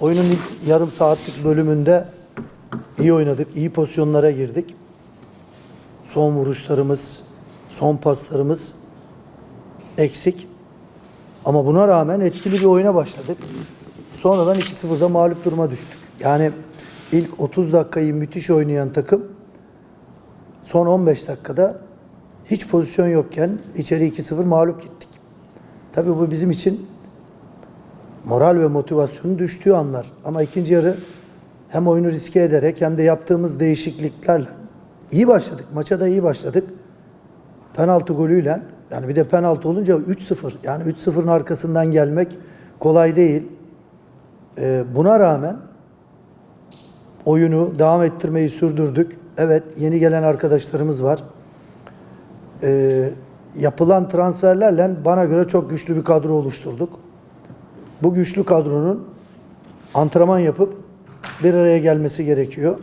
Oyunun ilk yarım saatlik bölümünde iyi oynadık, iyi pozisyonlara girdik. Son vuruşlarımız, son paslarımız eksik. Ama buna rağmen etkili bir oyuna başladık. Sonradan 2-0'da mağlup duruma düştük. Yani ilk 30 dakikayı müthiş oynayan takım son 15 dakikada hiç pozisyon yokken içeri 2-0 mağlup gittik. Tabii bu bizim için moral ve motivasyonun düştüğü anlar. Ama ikinci yarı hem oyunu riske ederek hem de yaptığımız değişikliklerle iyi başladık. Maça da iyi başladık. Penaltı golüyle yani bir de penaltı olunca 3-0 yani 3-0'ın arkasından gelmek kolay değil. Ee, buna rağmen oyunu devam ettirmeyi sürdürdük. Evet yeni gelen arkadaşlarımız var. Ee, yapılan transferlerle bana göre çok güçlü bir kadro oluşturduk. Bu güçlü kadronun antrenman yapıp bir araya gelmesi gerekiyor.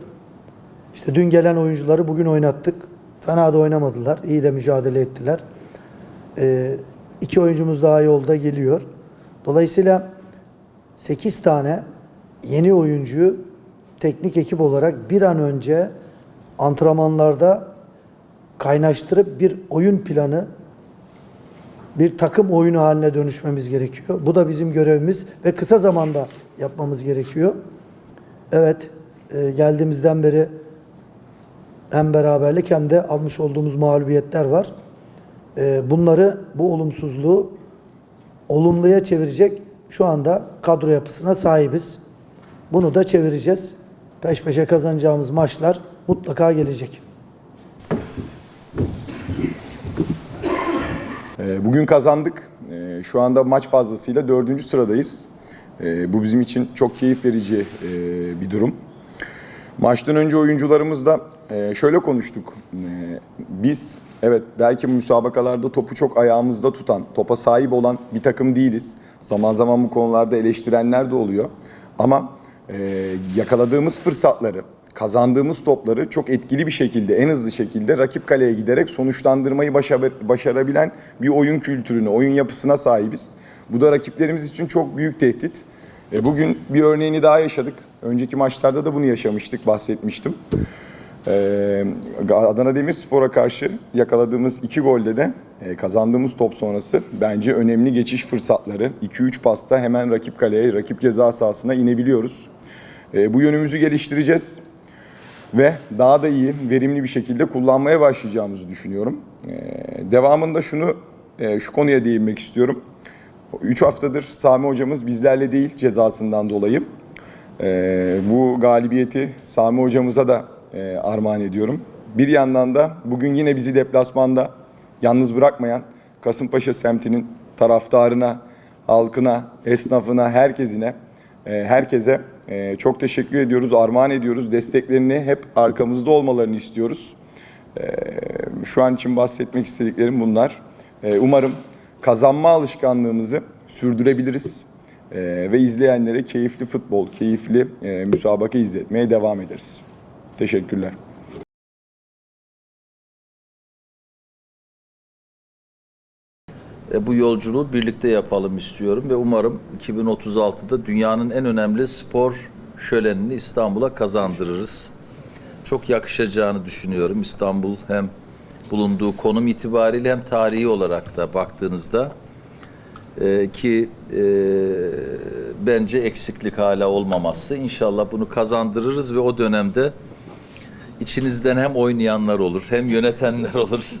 İşte dün gelen oyuncuları bugün oynattık. Fena da oynamadılar. İyi de mücadele ettiler. Ee, iki oyuncumuz daha yolda geliyor. Dolayısıyla 8 tane yeni oyuncuyu teknik ekip olarak bir an önce antrenmanlarda kaynaştırıp bir oyun planı, bir takım oyunu haline dönüşmemiz gerekiyor. Bu da bizim görevimiz ve kısa zamanda yapmamız gerekiyor. Evet, e, geldiğimizden beri hem beraberlik hem de almış olduğumuz mağlubiyetler var. E, bunları, bu olumsuzluğu olumluya çevirecek şu anda kadro yapısına sahibiz. Bunu da çevireceğiz. Peş peşe kazanacağımız maçlar mutlaka gelecek. Bugün kazandık. Ee, Şu anda maç fazlasıyla dördüncü sıradayız. Ee, Bu bizim için çok keyif verici e, bir durum. Maçtan önce oyuncularımızla e, şöyle konuştuk. Ee, Biz evet belki müsabakalarda topu çok ayağımızda tutan, topa sahip olan bir takım değiliz. Zaman zaman bu konularda eleştirenler de oluyor. Ama e, yakaladığımız fırsatları, kazandığımız topları çok etkili bir şekilde, en hızlı şekilde rakip kaleye giderek sonuçlandırmayı başa- başarabilen bir oyun kültürüne, oyun yapısına sahibiz. Bu da rakiplerimiz için çok büyük tehdit. E, Bugün bir örneğini daha yaşadık. Önceki maçlarda da bunu yaşamıştık, bahsetmiştim. Ee, Adana Demirspor'a karşı yakaladığımız iki golde de e, kazandığımız top sonrası bence önemli geçiş fırsatları. 2-3 pasta hemen rakip kaleye, rakip ceza sahasına inebiliyoruz. E, bu yönümüzü geliştireceğiz ve daha da iyi, verimli bir şekilde kullanmaya başlayacağımızı düşünüyorum. E, devamında şunu, e, şu konuya değinmek istiyorum. 3 haftadır Sami hocamız bizlerle değil cezasından dolayı. Ee, bu galibiyeti Sami hocamıza da e, armağan ediyorum. Bir yandan da bugün yine bizi deplasmanda yalnız bırakmayan Kasımpaşa semtinin taraftarına, halkına, esnafına, herkesine, e, herkese e, çok teşekkür ediyoruz, armağan ediyoruz. Desteklerini hep arkamızda olmalarını istiyoruz. E, şu an için bahsetmek istediklerim bunlar. E, umarım kazanma alışkanlığımızı sürdürebiliriz. Ee, ve izleyenlere keyifli futbol, keyifli e, müsabaka izletmeye devam ederiz. Teşekkürler. E, bu yolculuğu birlikte yapalım istiyorum ve umarım 2036'da dünyanın en önemli spor şölenini İstanbul'a kazandırırız. Çok yakışacağını düşünüyorum. İstanbul hem bulunduğu konum itibariyle hem tarihi olarak da baktığınızda e, ki e, bence eksiklik hala olmaması. İnşallah bunu kazandırırız ve o dönemde içinizden hem oynayanlar olur hem yönetenler olur.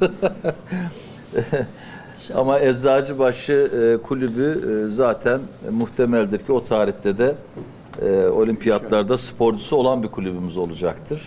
Ama Eczacıbaşı e, kulübü e, zaten e, muhtemeldir ki o tarihte de e, olimpiyatlarda sporcusu olan bir kulübümüz olacaktır.